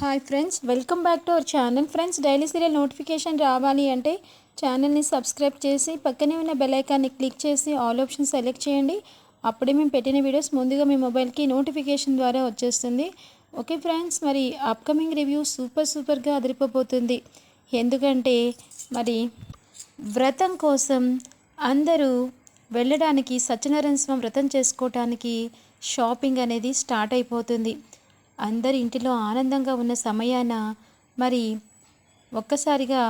Hi friends welcome back to our channel friends daily serial notification రావాలి అంటే ఛానల్ని subscribe చేసి పక్కనే ఉన్న బెలైకాన్ని క్లిక్ చేసి ఆల్ ఆప్షన్ సెలెక్ట్ చేయండి. అప్పుడే మేము పెట్టిన వీడియోస్ ముందుగా మీ మొబైల్కి నోటిఫికేషన్ ద్వారా వచ్చేస్తుంది. ఓకే ఫ్రెండ్స్ మరి అప్కమింగ్ రివ్యూ సూపర్ సూపర్గా అదిరిపోబోతుంది. ఎందుకంటే మరి వ్రతం కోసం అందరూ వెళ్ళడానికి సత్యనారాయణ స్వామి వ్రతం చేసుకోవటానికి షాపింగ్ అనేది స్టార్ట్ అయిపోతుంది. అందరి ఇంటిలో ఆనందంగా ఉన్న సమయాన మరి ఒక్కసారిగా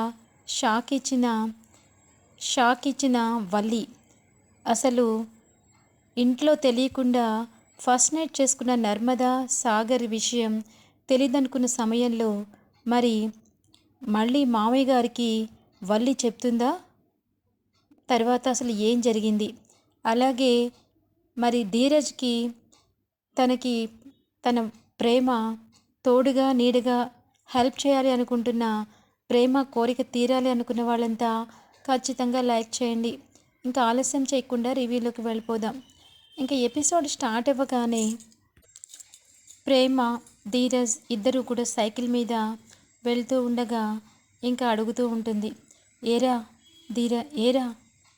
షాక్ ఇచ్చిన షాక్ ఇచ్చిన వల్లి అసలు ఇంట్లో తెలియకుండా ఫస్ట్ నైట్ చేసుకున్న నర్మదా సాగర్ విషయం తెలియదనుకున్న సమయంలో మరి మళ్ళీ మామయ్య గారికి వల్లి చెప్తుందా? తర్వాత అసలు ఏం జరిగింది? అలాగే మరి ధీరజ్కి తనకి తన ప్రేమ తోడుగా నీడగా హెల్ప్ చేయాలి అనుకుంటున్న ప్రేమ కోరిక తీరాలి అనుకున్న వాళ్ళంతా ఖచ్చితంగా లైక్ చేయండి. ఇంకా ఆలస్యం చేయకుండా రివ్యూలోకి వెళ్ళిపోదాం. ఇంకా ఎపిసోడ్ స్టార్ట్ అవ్వగానే ప్రేమ ధీరజ్ ఇద్దరు కూడా సైకిల్ మీద వెళ్తూ ఉండగా ఇంకా అడుగుతూ ఉంటుంది. ఏరా ధీర ఏరా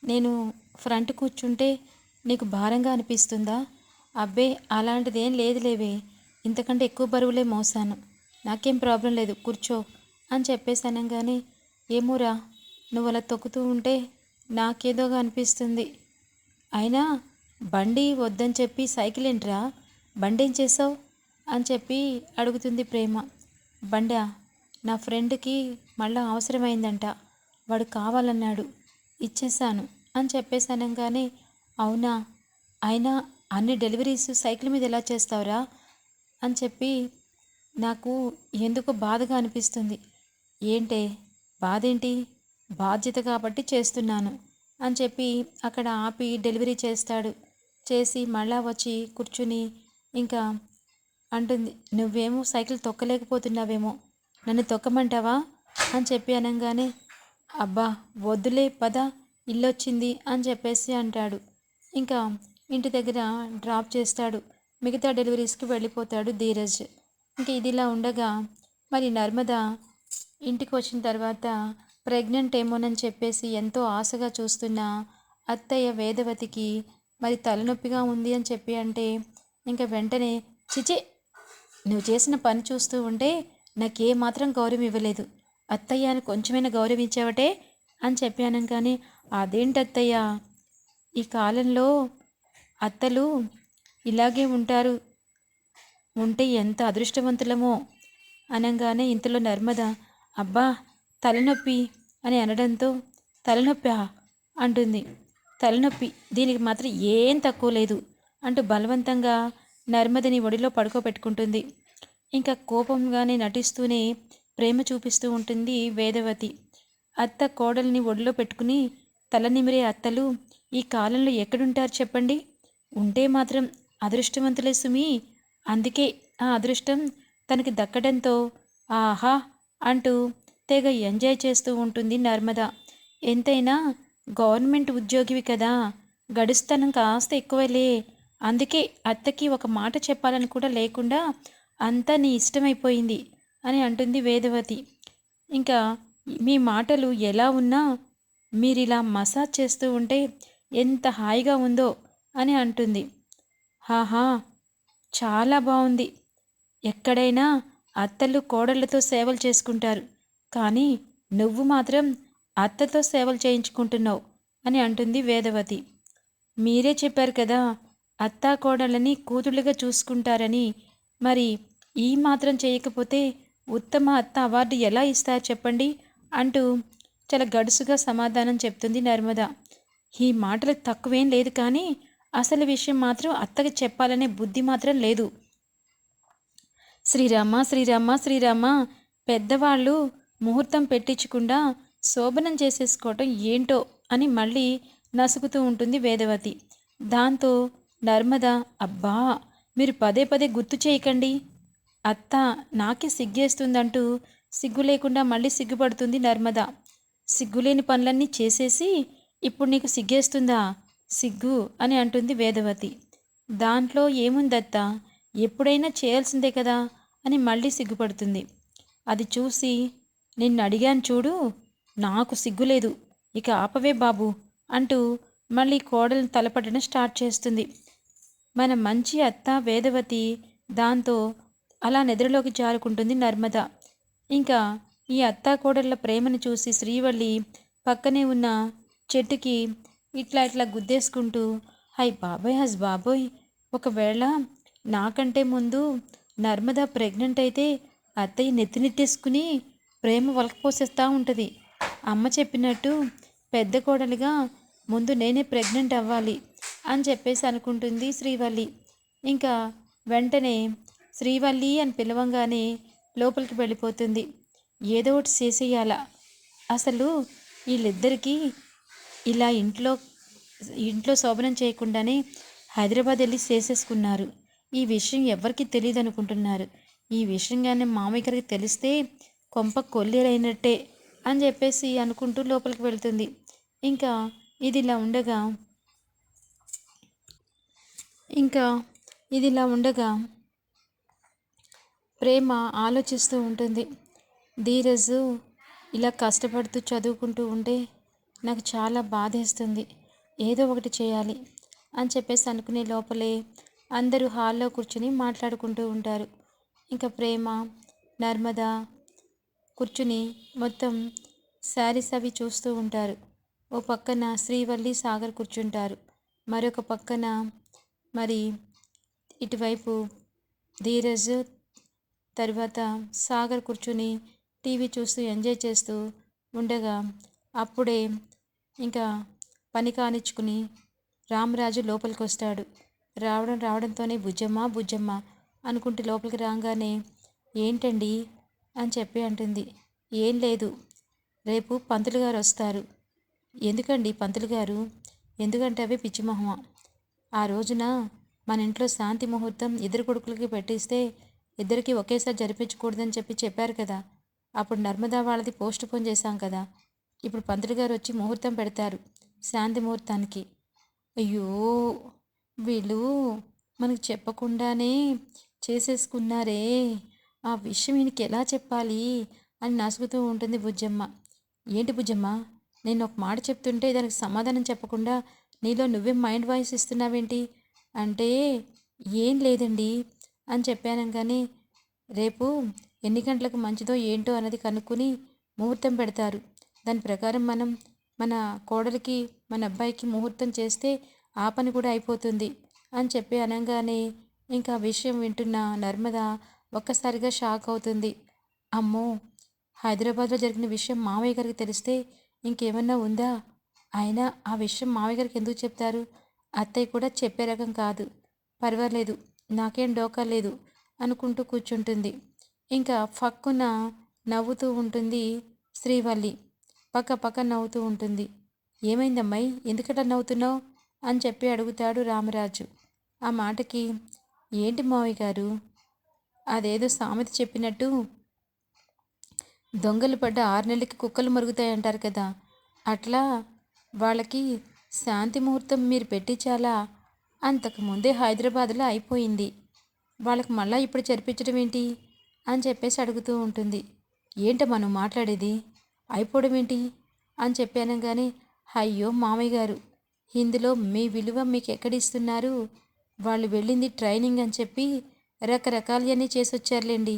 నేను ఫ్రంట్ కూర్చుంటే నీకు భారంగా అనిపిస్తుందా? అబ్బే అలాంటిదేం లేదులేవే. ఇంతకంటే ఎక్కువ బరువులే మోసాను. నాకేం ప్రాబ్లం లేదు కూర్చో అని చెప్పేసానంగానే ఏమోరా నువ్వు అలా తొక్కుతూ ఉంటే నాకేదోగా అనిపిస్తుంది. అయినా బండి వద్దని చెప్పి సైకిల్ ఏంట్రా బండి ఏం చేసావు అని చెప్పి అడుగుతుంది ప్రేమ. బండా నా ఫ్రెండ్కి మళ్ళా అవసరమైందంట వాడు కావాలన్నాడు ఇచ్చేసాను అని చెప్పేసానంగానే అవునా అయినా అన్ని డెలివరీస్ సైకిల్ మీద ఎలా చేస్తావురా? అని చెప్పి నాకు ఎందుకో బాధగా అనిపిస్తుంది. ఏంటే? బాధ ఏంటి బాధ్యత కాబట్టి చేస్తున్నాను అని చెప్పి అక్కడ ఆపి డెలివరీ చేస్తాడు. చేసి మళ్ళా వచ్చి కూర్చుని ఇంకా అంటుంది. నువ్వేమో సైకిల్ తొక్కలేకపోతున్నావేమో. నన్ను తొక్కమంటావా? అని చెప్పి అనగానే అబ్బా వద్దులే పద ఇల్లొచ్చింది అని చెప్పేసి అంటాడు. ఇంకా ఇంటి దగ్గర డ్రాప్ చేస్తాడు. మిగతా డెలివరీస్కి వెళ్ళిపోతాడు ధీరజ్. ఇంకా ఇదిలా ఉండగా మరి నర్మద ఇంటికి వచ్చిన తర్వాత ప్రెగ్నెంట్ ఏమోనని చెప్పేసి ఎంతో ఆశగా చూస్తున్న అత్తయ్య వేదవతికి మరి తలనొప్పిగా ఉంది అని చెప్పి అంటే ఇంకా వెంటనే చిచి నువ్వు చేసిన పని చూస్తూ ఉంటే నాకే మాత్రం గౌరవం ఇవ్వలేదు. అత్తయ్య అని కొంచెమైనా గౌరవం ఇచ్చావటే అని చెప్పాను కానీ అదేంటి అత్తయ్య ఈ కాలంలో అత్తలు ఇలాగే ఉంటారు. ఉంటే ఎంత అదృష్టవంతులమో. అనగానే ఇంతలో నర్మద అబ్బా తలనొప్పి అని అనడంతో తలనొప్పా అంటుంది. తలనొప్పి దీనికి మాత్రం ఏం తక్కువ లేదు అంటూ బలవంతంగా నర్మదని ఒడిలో పడుకోబెట్టుకుంటుంది. ఇంకా కోపంగానే నటిస్తూనే ప్రేమ చూపిస్తూ ఉంటుంది వేదవతి. అత్త కోడల్ని ఒడిలో పెట్టుకుని తల నిమిరే అత్తలు ఈ కాలంలో ఎక్కడుంటారు చెప్పండి. ఉంటే మాత్రం అదృష్టవంతులే సుమి. అందుకే ఆ అదృష్టం తనకి దక్కడంతో ఆహా అంటూ తెగ ఎంజాయ్ చేస్తూ ఉంటుంది నర్మద. ఎంతైనా గవర్నమెంట్ ఉద్యోగివి కదా గడుస్తనం కాస్త ఎక్కువలే. అందుకే అత్తకి ఒక మాట చెప్పాలని కూడా లేకుండా అంతా నీ ఇష్టమైపోయింది అని అంటుంది వేదవతి. ఇంకా మీ మాటలు ఎలా ఉన్నా మీరు ఇలా మసాజ్ చేస్తూ ఉంటే ఎంత హాయిగా ఉందో అని అంటుంది. ఆహా చాలా బాగుంది ఎక్కడైనా అత్తలు కోడళ్ళతో సేవలు చేసుకుంటారు. కానీ నువ్వు మాత్రం అత్తతో సేవలు చేయించుకుంటున్నావు అని అంటుంది వేదవతి. మీరే చెప్పారు కదా అత్తా కోడళ్ళని కూతుళ్ళుగా చూసుకుంటారని. మరి ఈ మాత్రం చేయకపోతే ఉత్తమ అత్త అవార్డు ఎలా ఇస్తారు చెప్పండి అంటూ చాలా గడుసుగా సమాధానం చెప్తుంది నర్మద. ఈ మాటలు తక్కువేం లేదు కానీ అసలు విషయం మాత్రం అత్తకి చెప్పాలనే బుద్ధి మాత్రం లేదు. శ్రీరామ శ్రీరామ శ్రీరామ పెద్దవాళ్ళు ముహూర్తం పెట్టించకుండా శోభనం చేసేసుకోవటం ఏంటో అని మళ్ళీ నసుకుతూ ఉంటుంది వేదవతి. దాంతో నర్మద అబ్బా మీరు పదే పదే గుర్తు చేయకండి. అత్త నాకే సిగ్గేస్తుందంటూ సిగ్గు లేకుండా మళ్ళీ సిగ్గుపడుతుంది నర్మద. సిగ్గులేని పనులన్నీ చేసేసి ఇప్పుడు నీకు సిగ్గేస్తుందా? సిగ్గు అని అంటుంది వేదవతి. దాంట్లో ఏముందత్త? ఎప్పుడైనా చేయాల్సిందే కదా? అని మళ్ళీ సిగ్గుపడుతుంది. అది చూసి నిన్ను అడిగాను చూడు నాకు సిగ్గులేదు. ఇక ఆపవే బాబు అంటూ మళ్ళీ కోడలను తలపడడం స్టార్ట్ చేస్తుంది. మన మంచి అత్త వేదవతి దాంతో అలా నిద్రలోకి జారుకుంటుంది నర్మద. ఇంకా ఈ అత్తా కోడళ్ళ ప్రేమను చూసి శ్రీవల్లి పక్కనే ఉన్న చెట్టుకి ఇట్లా ఇట్లా గుద్దేసుకుంటూ హై బాబోయ్ హజ్ బాబోయ్ ఒకవేళ నాకంటే ముందు నర్మద ప్రెగ్నెంట్ అయితే అత్తయ్య నెత్తినెత్తేసుకుని ప్రేమ వలకపోసేస్తూ ఉంటుంది. అమ్మ చెప్పినట్టు పెద్ద కోడలుగా ముందు నేనే ప్రెగ్నెంట్ అవ్వాలి అని చెప్పేసి అనుకుంటుంది శ్రీవల్లి. ఇంకా వెంటనే శ్రీవల్లి అని పిలవంగానే లోపలికి వెళ్ళిపోతుంది. ఏదో ఒకటి చేసేయాలా. అసలు వీళ్ళిద్దరికీ ఇలా ఇంట్లో ఇంట్లో శోభనం చేయకుండానే హైదరాబాద్ వెళ్ళి చేసేసుకున్నారు. ఈ విషయం ఎవరికి తెలియదు అనుకుంటున్నారు ఈ విషయం కానీ మామయ్య గారికి తెలిస్తే కొంప కొల్లేరైనట్టే అని చెప్పేసి అనుకుంటూ లోపలికి వెళ్తుంది. ఇంకా ఇది ఇలా ఉండగా ఇంకా ఇది ఇలా ఉండగా ప్రేమ ఆలోచిస్తూ ఉంటుంది. ధీరజు ఇలా కష్టపడుతూ చదువుకుంటూ ఉంటే నాకు చాలా బాధేస్తుంది. ఏదో ఒకటి చేయాలి అని చెప్పేసి అనుకునే లోపలే అందరూ హాల్లో కూర్చుని మాట్లాడుకుంటూ ఉంటారు. ఇంకా ప్రేమ నర్మద కూర్చుని మొత్తం శారీస్ అవి చూస్తూ ఉంటారు. ఓ పక్కన శ్రీవల్లి సాగర్ కూర్చుంటారు. మరొక పక్కన మరి ఇటువైపు ధీరజ్ తర్వాత సాగర్ కూర్చుని టీవీ చూస్తూ ఎంజాయ్ చేస్తూ ఉండగా అప్పుడే ఇంకా పని కానిచ్చుకుని రామరాజు లోపలికి వస్తాడు రావడం రావడంతోనే బుజ్జమ్మ బుజ్జమ్మ అనుకుంటే లోపలికి రాగానే ఏంటండి? అని చెప్పి అంటుంది. ఏం లేదు. రేపు పంతులు గారు వస్తారు. ఎందుకండి పంతులు గారు? ఎందుకంటే అవి పిచ్చిమొహమ ఆ రోజున మన ఇంట్లో శాంతి ముహూర్తం ఇద్దరు కొడుకులకి పెట్టిస్తే ఇద్దరికి ఒకేసారి జరిపించకూడదని చెప్పి చెప్పారు కదా. అప్పుడు నర్మదా వాళ్ళది పోస్ట్ పోన్ చేశాం కదా. ఇప్పుడు పంతులు గారు వచ్చి ముహూర్తం పెడతారు శాంతి ముహూర్తానికి. అయ్యో! వీళ్ళు మనకు చెప్పకుండానే చేసేసుకున్నారే. ఆ విషయం ఈయనకి ఎలా చెప్పాలి అని నసుగుతూ ఉంటుంది బుజ్జమ్మ. ఏంటి బుజ్జమ్మ? నేను ఒక మాట చెప్తుంటే దానికి సమాధానం చెప్పకుండా నీలో నువ్వే మైండ్ వాయిస్ ఇస్తున్నావేంటి? అంటే ఏం లేదండి అని చెప్పాను కానీ రేపు ఎన్ని గంటలకు మంచిదో ఏంటో అన్నది కనుక్కొని ముహూర్తం పెడతారు. దాని ప్రకారం మనం మన కోడలికి మన అబ్బాయికి ముహూర్తం చేస్తే ఆ పని కూడా అయిపోతుంది అని చెప్పి అనగానే ఇంకా విషయం వింటున్న నర్మద ఒక్కసారిగా షాక్ అవుతుంది. అమ్మో! హైదరాబాద్లో జరిగిన విషయం మామయ్య గారికి తెలిస్తే ఇంకేమన్నా ఉందా? అయినా ఆ విషయం మామయ్య గారికి ఎందుకు చెప్తారు? అత్తయ్య కూడా చెప్పే రకం కాదు. పర్వాలేదు నాకేం డోకా లేదు అనుకుంటూ కూర్చుంటుంది. ఇంకా ఫక్కున నవ్వుతూ ఉంటుంది శ్రీవల్లి. పక్క పక్క నవ్వుతూ ఉంటుంది. ఏమైందమ్మాయి? ఎందుకట నవ్వుతున్నావు? అని చెప్పి అడుగుతాడు రామరాజు. ఆ మాటకి ఏంటి మావయ్య గారు? అదేదో సామెత చెప్పినట్టు దొంగలు పడ్డ ఆరు నెలలకి కుక్కలు మరుగుతాయి అంటారు కదా. అట్లా వాళ్ళకి శాంతి ముహూర్తం మీరు పెట్టి చాలా అంతకుముందే హైదరాబాద్లో అయిపోయింది. వాళ్ళకి మళ్ళీ ఇప్పుడు జరిపించడం ఏంటి? అని చెప్పేసి అడుగుతూ ఉంటుంది. ఏంట మనం మాట్లాడేది? అయిపోవడం ఏంటి అని చెప్పాను కానీ అయ్యో మామయ్య గారు ఇందులో మీ విలువ మీకు ఎక్కడిస్తున్నారు వాళ్ళు వెళ్ళింది ట్రైనింగ్ అని చెప్పి రకరకాలన్నీ చేసొచ్చారులేండి.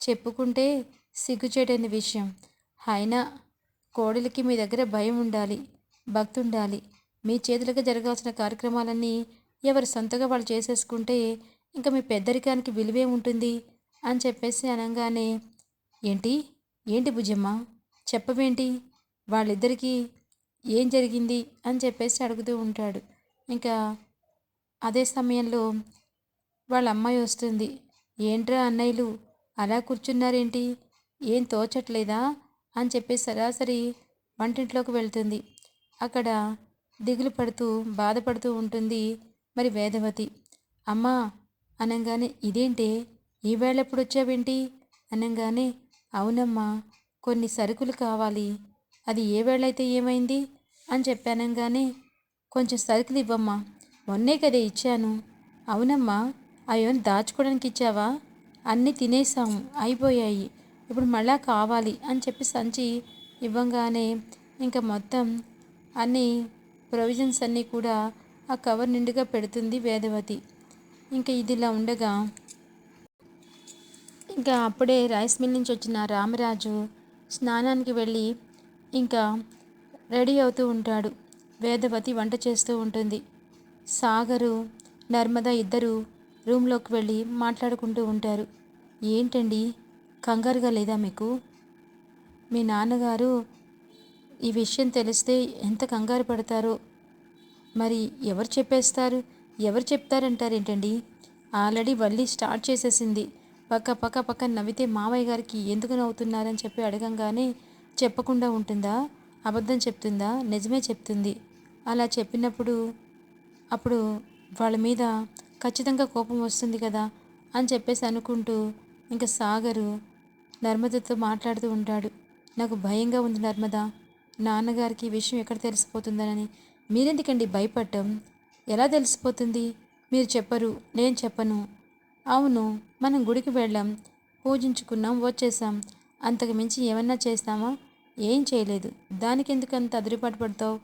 చెప్పుకుంటే సిగ్గుచేటైన విషయం. అయినా కోడలికి మీ దగ్గర భయం ఉండాలి భక్తి ఉండాలి మీ చేతులకు జరగాల్సిన కార్యక్రమాలన్నీ ఎవరు సొంతగా వాళ్ళు చేసేసుకుంటే ఇంకా మీ పెద్దరికానికి విలువే ఉంటుంది అని చెప్పేసి అనగానే ఏంటి? ఏంటి భుజమ్మ? చెప్పవేంటి? వాళ్ళిద్దరికీ ఏం జరిగింది? అని చెప్పేసి అడుగుతూ ఉంటాడు. ఇంకా అదే సమయంలో వాళ్ళ అమ్మాయి వస్తుంది. ఏంట్రా అన్నయ్యలు అలా కూర్చున్నారేంటి? ఏం తోచట్లేదా? అని చెప్పి సరాసరి వంటింట్లోకి వెళ్తుంది. అక్కడ దిగులు పడుతూ బాధపడుతూ ఉంటుంది మరి వేదవతి. అమ్మా అనగానే ఇదేంటి? ఈవేళ ఎప్పుడు వచ్చావేంటి అనగానే అవునమ్మా కొన్ని సరుకులు కావాలి. అది ఏ వేళైతే ఏమైంది? అని చెప్పానంగానే కొంచెం సరుకులు ఇవ్వమ్మా. మొన్నే కదే ఇచ్చాను. అవునమ్మా. అవి దాచుకోవడానికి ఇచ్చావా? అన్నీ తినేసాము అయిపోయాయి. ఇప్పుడు మళ్ళా కావాలి. అని చెప్పి సంచి ఇవ్వంగానే ఇంకా మొత్తం అన్ని ప్రొవిజన్స్ అన్నీ కూడా ఆ కవర్ నిండుగా పెడుతుంది వేదవతి. ఇంకా ఇదిలా ఉండగా ఇంకా అప్పుడే రైస్ మిల్ నుంచి వచ్చిన రామరాజు స్నానానికి వెళ్ళి ఇంకా రెడీ అవుతూ ఉంటాడు. వేదవతి వంట చేస్తూ ఉంటుంది. సాగరు నర్మద ఇద్దరు రూమ్లోకి వెళ్ళి మాట్లాడుకుంటూ ఉంటారు. ఏంటండి? కంగారుగా లేదా మీకు? మీ నాన్నగారు ఈ విషయం తెలిస్తే ఎంత కంగారు పడతారో. మరి ఎవరు చెప్పేస్తారు? ఎవరు చెప్తారంటారేంటండి? ఆల్రెడీ వల్లి స్టార్ట్ చేసేసింది. పక్క పక్క పక్క నవ్వితే మామయ్య గారికి ఎందుకు నవ్వుతున్నారని చెప్పి అడగంగానే చెప్పకుండా ఉంటుందా? అబద్ధం చెప్తుందా? నిజమే చెప్తుంది. అలా చెప్పినప్పుడు అప్పుడు వాళ్ళ మీద ఖచ్చితంగా కోపం వస్తుంది కదా అని చెప్పేసి అనుకుంటూ ఇంకా సాగరు నర్మదతో మాట్లాడుతూ ఉంటాడు. నాకు భయంగా ఉంది నర్మద. నాన్నగారికి ఈ విషయం ఎక్కడ తెలిసిపోతుందని మీరెందుకండి భయపడటం ఎలా తెలిసిపోతుంది? మీరు చెప్పరు నేను చెప్పను. అవును మనం గుడికి వెళ్ళాం పూజించుకున్నాం వచ్చేసాం. అంతకు మించి ఏమన్నా చేస్తామా? ఏం చేయలేదు. దానికి ఎందుకు అంత అదిరిపాటు పడతావు?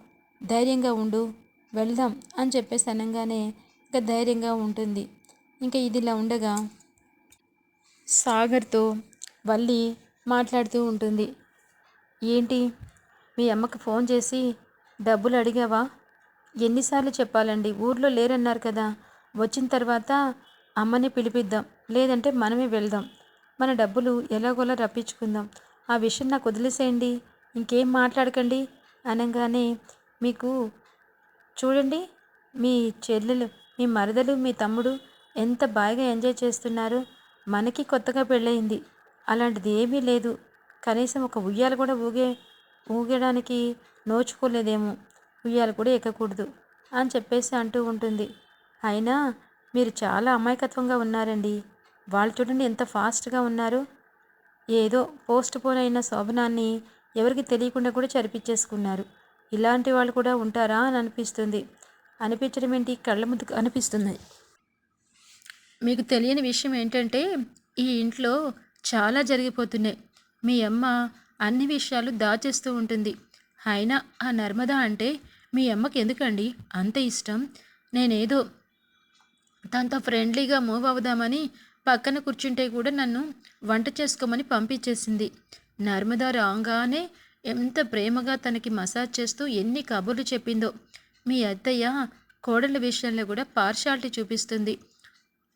ధైర్యంగా ఉండు వెళ్దాం అని చెప్పేసి అనగానే ఇంకా ధైర్యంగా ఉంటుంది. ఇంకా ఇదిలా ఉండగా సాగర్తో వల్లి మాట్లాడుతూ ఉంటుంది. ఏంటి మీ అమ్మకి ఫోన్ చేసి డబ్బులు అడిగావా? ఎన్నిసార్లు చెప్పాలండి ఊర్లో లేరన్నారు కదా. వచ్చిన తర్వాత అమ్మని పిలిపిద్దాం లేదంటే మనమే వెళ్దాం. మన డబ్బులు ఎలాగోలా రప్పించుకుందాం. ఆ విషయం నాకు వదిలేసేయండి. ఇంకేం మాట్లాడకండి అనగానే మీకు చూడండి మీ చెల్లెలు మీ మరదలు మీ తమ్ముడు ఎంత బాగా ఎంజాయ్ చేస్తున్నారు. మనకి కొత్తగా పెళ్ళయింది. అలాంటిది ఏమీ లేదు. కనీసం ఒక ఉయ్యాలు కూడా ఊగే ఊగడానికి నోచుకోలేదేమో. ఉయ్యాలు కూడా ఎక్కకూడదు అని చెప్పేసి అంటూ ఉంటుంది. అయినా మీరు చాలా అమాయకత్వంగా ఉన్నారండి. వాళ్ళు చూడండి ఎంత ఫాస్ట్గా ఉన్నారు. ఏదో పోస్ట్ పోన్ అయిన శోభనాన్ని ఎవరికి తెలియకుండా కూడా చరిపించేసుకున్నారు ఇలాంటి వాళ్ళు కూడా ఉంటారా అని అనిపిస్తుంది. అనిపించడం ఏంటి? కళ్ళ ముందు అనిపిస్తుంది. మీకు తెలియని విషయం ఏంటంటే ఈ ఇంట్లో చాలా జరిగిపోతున్నాయి. మీ అమ్మ అన్ని విషయాలు దాచేస్తూ ఉంటుంది. అయినా ఆ నర్మదా అంటే మీ అమ్మకి ఎందుకండి అంత ఇష్టం? నేనేదో తనతో ఫ్రెండ్లీగా మూవ్ అవుదామని పక్కన కూర్చుంటే కూడా నన్ను వంట చేసుకోమని పంపించేసింది. నర్మదా రాగానే ఎంత ప్రేమగా తనకి మసాజ్ చేస్తూ ఎన్ని కబుర్లు చెప్పిందో. మీ అత్తయ్య కోడళ్ళ విషయంలో కూడా పార్షాలిటీ చూపిస్తుంది.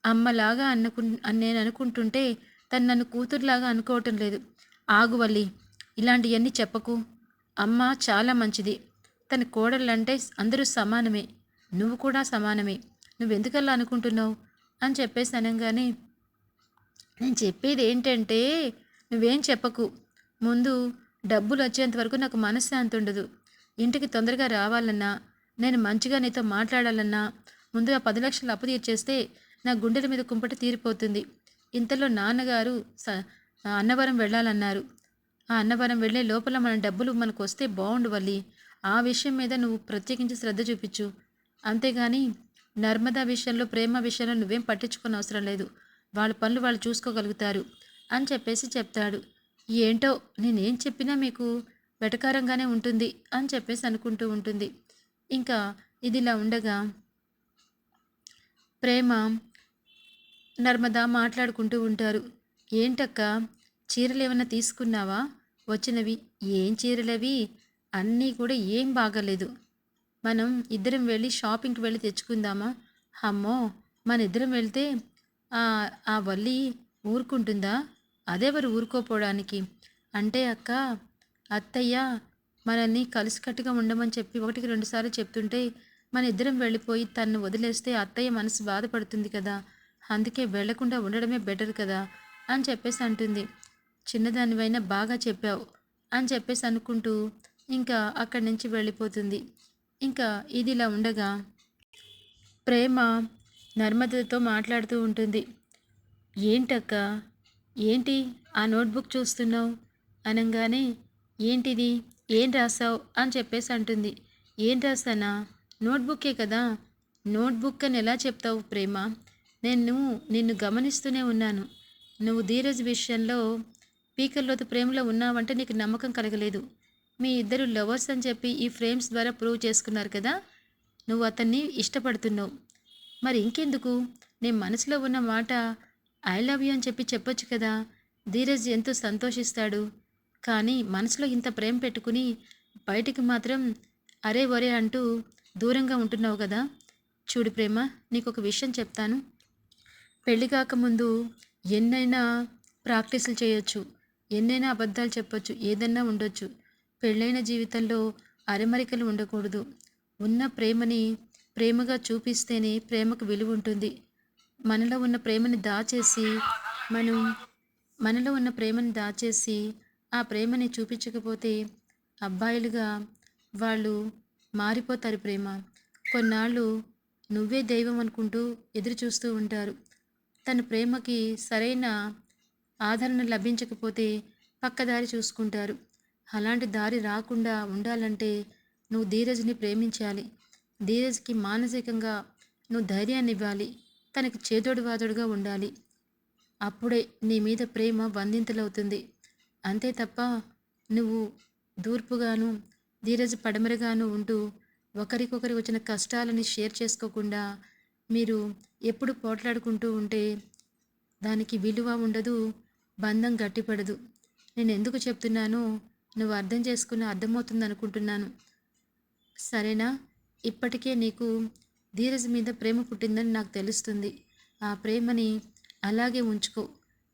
అమ్మలాగా అనుకు నేను అనుకుంటుంటే తను నన్ను కూతురులాగా అనుకోవటం లేదు. ఆగువల్లి ఇలాంటివన్నీ చెప్పకు. అమ్మ చాలా మంచిది. తన కోడళ్ళంటే అందరూ సమానమే. నువ్వు కూడా సమానమే. నువ్వెందుకల్లా అనుకుంటున్నావు? అని చెప్పేసి అనగానే నేను చెప్పేది ఏంటంటే నువ్వేం చెప్పకు. ముందు డబ్బులు వచ్చేంత వరకు నాకు మనశ్శాంతి ఉండదు. ఇంటికి తొందరగా రావాలన్నా నేను మంచిగా నీతో మాట్లాడాలన్నా ముందుగా పది లక్షలు అప్పు తీర్చేస్తే నా గుండెల మీద కుంపట తీరిపోతుంది. ఇంతలో నాన్నగారు స అన్నవరం వెళ్ళాలన్నారు. ఆ అన్నవరం వెళ్ళే లోపల మన డబ్బులు మనకు వస్తే బాగుండు వల్లి. ఆ విషయం మీద నువ్వు ప్రత్యేకించి శ్రద్ధ చూపించు. అంతేగాని నర్మదా విషయంలో ప్రేమ విషయంలో నువ్వేం పట్టించుకునే అవసరం లేదు. వాళ్ళ పనులు వాళ్ళు చూసుకోగలుగుతారు అని చెప్పేసి చెప్తాడు. ఏంటో నేనేం చెప్పినా మీకు వెటకారంగానే ఉంటుంది అని చెప్పేసి అనుకుంటూ ఉంటుంది. ఇంకా ఇదిలా ఉండగా ప్రేమ నర్మద మాట్లాడుకుంటూ ఉంటారు. ఏంటక్క చీరలు ఏమైనా తీసుకున్నావా? వచ్చినవి ఏం చీరలవి? అన్నీ కూడా ఏం బాగలేదు. మనం ఇద్దరం వెళ్ళి షాపింగ్కి వెళ్ళి తెచ్చుకుందామా? అమ్మో! మన ఇద్దరం వెళ్తే ఆ వల్లి ఊరుకుంటుందా? అదెవరు ఊరుకోపోవడానికి? అంటే అక్క అత్తయ్య మనల్ని కలిసికట్టుగా ఉండమని చెప్పి ఒకటికి రెండుసార్లు చెప్తుంటే మన ఇద్దరం వెళ్ళిపోయి తన్ను వదిలేస్తే అత్తయ్య మనసు బాధపడుతుంది కదా? అందుకే వెళ్ళకుండా ఉండడమే బెటర్ కదా? అని చెప్పేసి అంటుంది. చిన్నదానివైనా బాగా చెప్పావు అని చెప్పేసి అనుకుంటూ ఇంకా అక్కడి నుంచి వెళ్ళిపోతుంది. ఇంకా ఇదిలా ఉండగా ప్రేమ నర్మదతో మాట్లాడుతూ ఉంటుంది. ఏంటక్క? ఏంటి ఆ నోట్బుక్ చూస్తున్నావు? అనగానే ఏంటిది? ఏం రాసావు? అని చెప్పేసి అంటుంది. ఏం రాసానా నోట్బుక్కే కదా. నోట్బుక్ అని ఎలా చెప్తావు ప్రేమ? నేను నిన్ను గమనిస్తూనే ఉన్నాను. నువ్వు ధీరజ్ విషయంలో పీకల్లోతు ప్రేమలో ఉన్నావంటే నీకు నమ్మకం కలగలేదు. మీ ఇద్దరు లవర్స్ అని చెప్పి ఈ ఫ్రేమ్స్ ద్వారా ప్రూవ్ చేసుకున్నారు కదా? నువ్వు అతన్ని ఇష్టపడుతున్నావు. మరి ఇంకెందుకు? నీ మనసులో ఉన్న మాట ఐ లవ్ యూ అని చెప్పి చెప్పొచ్చు కదా? ధీరజ్ ఎంతో సంతోషిస్తాడు. కానీ మనసులో ఇంత ప్రేమ పెట్టుకుని బయటికి మాత్రం అరే ఒరే అంటూ దూరంగా ఉంటున్నావు కదా? చూడు ప్రేమ నీకు ఒక విషయం చెప్తాను. పెళ్ళి కాకముందు ఎన్నైనా ప్రాక్టీసులు చేయొచ్చు. ఎన్నైనా అబద్ధాలు చెప్పొచ్చు. ఏదన్నా ఉండొచ్చు. పెళ్ళైన జీవితంలో అరమరికలు ఉండకూడదు. ఉన్న ప్రేమని ప్రేమగా చూపిస్తేనే ప్రేమకు విలువ ఉంటుంది. మనలో ఉన్న ప్రేమని దాచేసి మనం మనలో ఉన్న ప్రేమని దాచేసి ఆ ప్రేమని చూపించకపోతే అబ్బాయిలుగా వాళ్ళు మారిపోతారు ప్రేమ. కొన్నాళ్ళు నువ్వే దైవం అనుకుంటూ ఎదురు చూస్తూ ఉంటారు. తన ప్రేమకి సరైన ఆదరణ లభించకపోతే పక్కదారి చూసుకుంటారు. అలాంటి దారి రాకుండా ఉండాలంటే నువ్వు ధీరజ్ని ప్రేమించాలి. ధీరజ్కి మానసికంగా నువ్వు ధైర్యాన్ని ఇవ్వాలి తనకి చేదోడు వాదోడుగా ఉండాలి. అప్పుడే నీ మీద ప్రేమ వందింతలవుతుంది. అంతే తప్ప నువ్వు దూర్పుగాను ధీరజ్ పడమరగాను ఉంటూ ఒకరికొకరి వచ్చిన కష్టాలని షేర్ చేసుకోకుండా మీరు ఎప్పుడు పోట్లాడుకుంటూ ఉంటే దానికి విలువ ఉండదు బంధం గట్టిపడదు. నేను ఎందుకు చెప్తున్నానో నువ్వు అర్థం చేసుకుని అర్థమవుతుంది అనుకుంటున్నాను సరేనా? ఇప్పటికే నీకు ధీరజ్ మీద ప్రేమ పుట్టిందని నాకు తెలుస్తుంది. ఆ ప్రేమని అలాగే ఉంచుకో.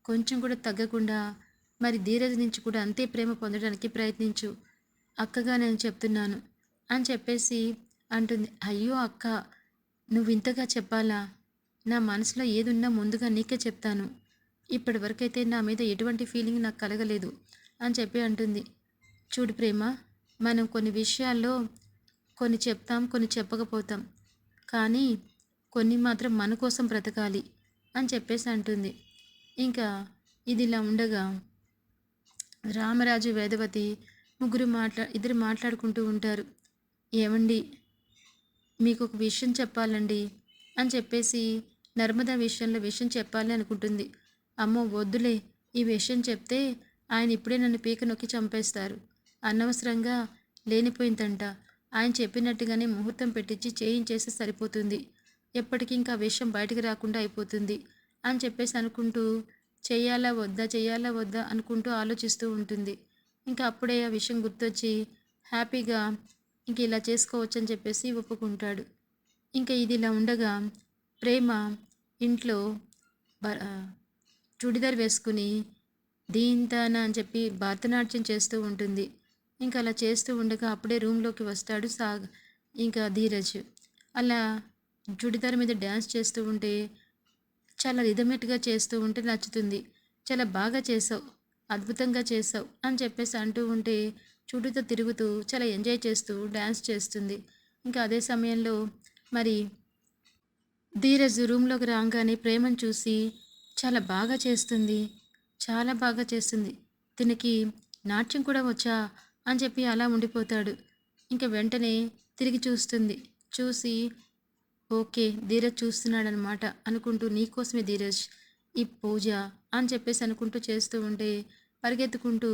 కొంచెం కూడా తగ్గకుండా మరి ధీరజ్ నుంచి కూడా అంతే ప్రేమ పొందడానికి ప్రయత్నించు. అక్కగా నేను చెప్తున్నాను అని చెప్పేసి అంటుంది. అయ్యో అక్క నువ్వు ఇంతగా చెప్పాలా? నా మనసులో ఏదున్నా ముందుగా నీకే చెప్తాను. ఇప్పటి వరకైతే నా మీద ఎటువంటి ఫీలింగ్ నాకు కలగలేదు అని చెప్పి అంటుంది. చూడు ప్రేమ మనం కొన్ని విషయాల్లో కొన్ని చెప్తాం కొన్ని చెప్పకపోతాం. కానీ కొన్ని మాత్రం మన కోసం బ్రతకాలి అని చెప్పేసి అంటుంది. ఇంకా ఇది ఇలా ఉండగా రామరాజు వేదవతి ముగ్గురు మాట్లా ఇద్దరు మాట్లాడుకుంటూ ఉంటారు. ఏమండి? మీకు ఒక విషయం చెప్పాలండి అని చెప్పేసి నర్మదా విషయంలో విషయం చెప్పాలి అనుకుంటుంది. అమ్మో వద్దులే ఈ విషయం చెప్తే ఆయన ఇప్పుడే నన్ను పీక నొక్కి చంపేస్తారు. అనవసరంగా లేనిపోయిందంట. ఆయన చెప్పినట్టుగానే ముహూర్తం పెట్టించి చేయించేస్తే సరిపోతుంది. ఎప్పటికీ ఇంకా విషయం బయటకు రాకుండా అయిపోతుంది అని చెప్పేసి అనుకుంటూ చేయాలా వద్దా చేయాలా వద్దా అనుకుంటూ ఆలోచిస్తూ ఉంటుంది. ఇంకా అప్పుడే ఆ విషయం గుర్తొచ్చి హ్యాపీగా ఇంక ఇలా చేసుకోవచ్చు అని చెప్పేసి ఒప్పుకుంటాడు. ఇంకా ఇది ఇలా ఉండగా ప్రేమ ఇంట్లో బ- చుడిదార్ వేసుకుని దీంతాన అని చెప్పి భరతనాట్యం చేస్తూ ఉంటుంది. ఇంకా అలా చేస్తూ ఉండగా అప్పుడే రూమ్లోకి వస్తాడు సాగ్ ఇంకా ధీరజ్. అలా చుడిదార్ మీద డ్యాన్స్ చేస్తూ ఉంటే చాలా రిధమెట్గా చేస్తూ ఉంటే నచ్చుతుంది. చాలా బాగా చేసావు అద్భుతంగా చేసావు అని చెప్పేసి అంటూ ఉంటే చుట్టూతో తిరుగుతూ చాలా ఎంజాయ్ చేస్తూ డ్యాన్స్ చేస్తుంది. ఇంకా అదే సమయంలో మరి ధీరజ్ రూమ్లోకి రాగానే ప్రేమను చూసి చాలా బాగా చేస్తుంది చాలా బాగా చేస్తుంది. దీనికి నాట్యం కూడా వచ్చా అని చెప్పి అలా ఉండిపోతాడు. ఇంకా వెంటనే తిరిగి చూస్తుంది. చూసి ఓకే ధీరజ్ చూస్తున్నాడనమాట అనుకుంటూ నీకోసమే ధీరజ్ ఈ పూజ అని చెప్పేసి అనుకుంటూ చేస్తూ ఉంటే పరిగెత్తుకుంటూ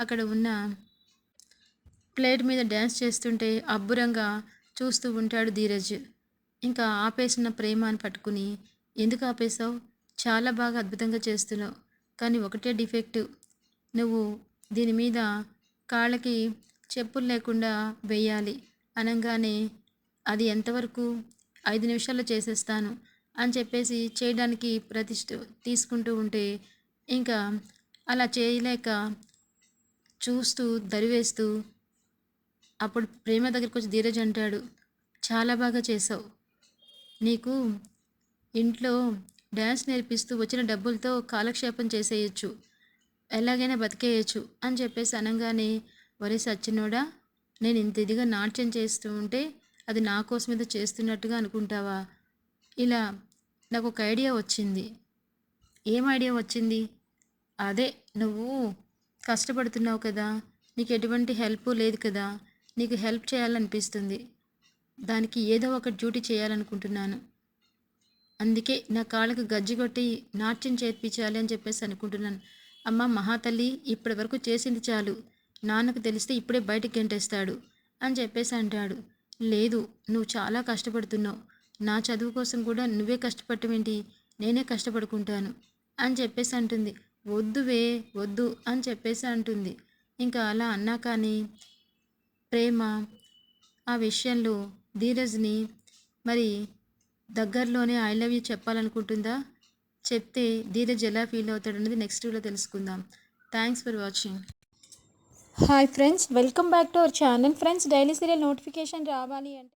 అక్కడ ఉన్న ప్లేట్ మీద డ్యాన్స్ చేస్తుంటే అబ్బురంగా చూస్తూ ఉంటాడు ధీరజ్. ఇంకా ఆపేసిన ప్రేమ అని పట్టుకుని ఎందుకు ఆపేశావు? చాలా బాగా అద్భుతంగా చేస్తున్నావు. కానీ ఒకటే డిఫెక్ట్. నువ్వు దీని మీద కాళ్ళకి చెప్పులు లేకుండా వేయాలి. అనగానే అది ఎంతవరకు? ఐదు నిమిషాల్లో చేసేస్తాను అని చెప్పేసి చేయడానికి ప్రతిష్ట తీసుకుంటూ ఉంటే ఇంకా అలా చేయలేక చూస్తూ దరివేస్తూ అప్పుడు ప్రేమ దగ్గరికి వచ్చి ధీరజ్ అంటాడు చాలా బాగా చేసావు నీకు ఇంట్లో డ్యాన్స్ నేర్పిస్తూ వచ్చిన డబ్బులతో కాలక్షేపం చేసేయచ్చు. ఎలాగైనా బతికేయచ్చు అని చెప్పేసి అనగానే వరే సచ్చినోడా నేను ఇంత ఇదిగా నాట్యం చేస్తూ ఉంటే అది నా కోసం ఏదో చేస్తున్నట్టుగా అనుకుంటావా? ఇలా నాకు ఒక ఐడియా వచ్చింది. ఏం ఐడియా వచ్చింది? అదే నువ్వు కష్టపడుతున్నావు కదా నీకు ఎటువంటి హెల్ప్ లేదు కదా నీకు హెల్ప్ చేయాలనిపిస్తుంది. దానికి ఏదో ఒక డ్యూటీ చేయాలనుకుంటున్నాను. అందుకే నా కాళ్ళకు గజ్జి కొట్టి నాట్యం చేర్పించాలి అని చెప్పేసి అనుకుంటున్నాను. అమ్మ మహాతల్లి ఇప్పటి వరకు చేసింది చాలు. నాన్నకు తెలిస్తే ఇప్పుడే బయటికి గెంటేస్తాడు అని చెప్పేసి అంటాడు. లేదు నువ్వు చాలా కష్టపడుతున్నావు. నా చదువు కోసం కూడా నువ్వే కష్టపడటమేంటి? నేనే కష్టపడుకుంటాను అని చెప్పేసి అంటుంది. వద్దువే వద్దు అని చెప్పేసి అంటుంది. ఇంకా అలా అన్నా కానీ ప్రేమ ఆ విషయంలో ధీరజ్ని మరి దగ్గరలోనే ఐ లవ్ యూ చెప్పాలనుకుంటుందా? చెప్తే ధీరజ్ ఎలా ఫీల్ అవుతాడనేది నెక్స్ట్ వీడియో తెలుసుకుందాం. Thanks for watching hi friends welcome back to our channel friends daily serial notification రావాలి అంటే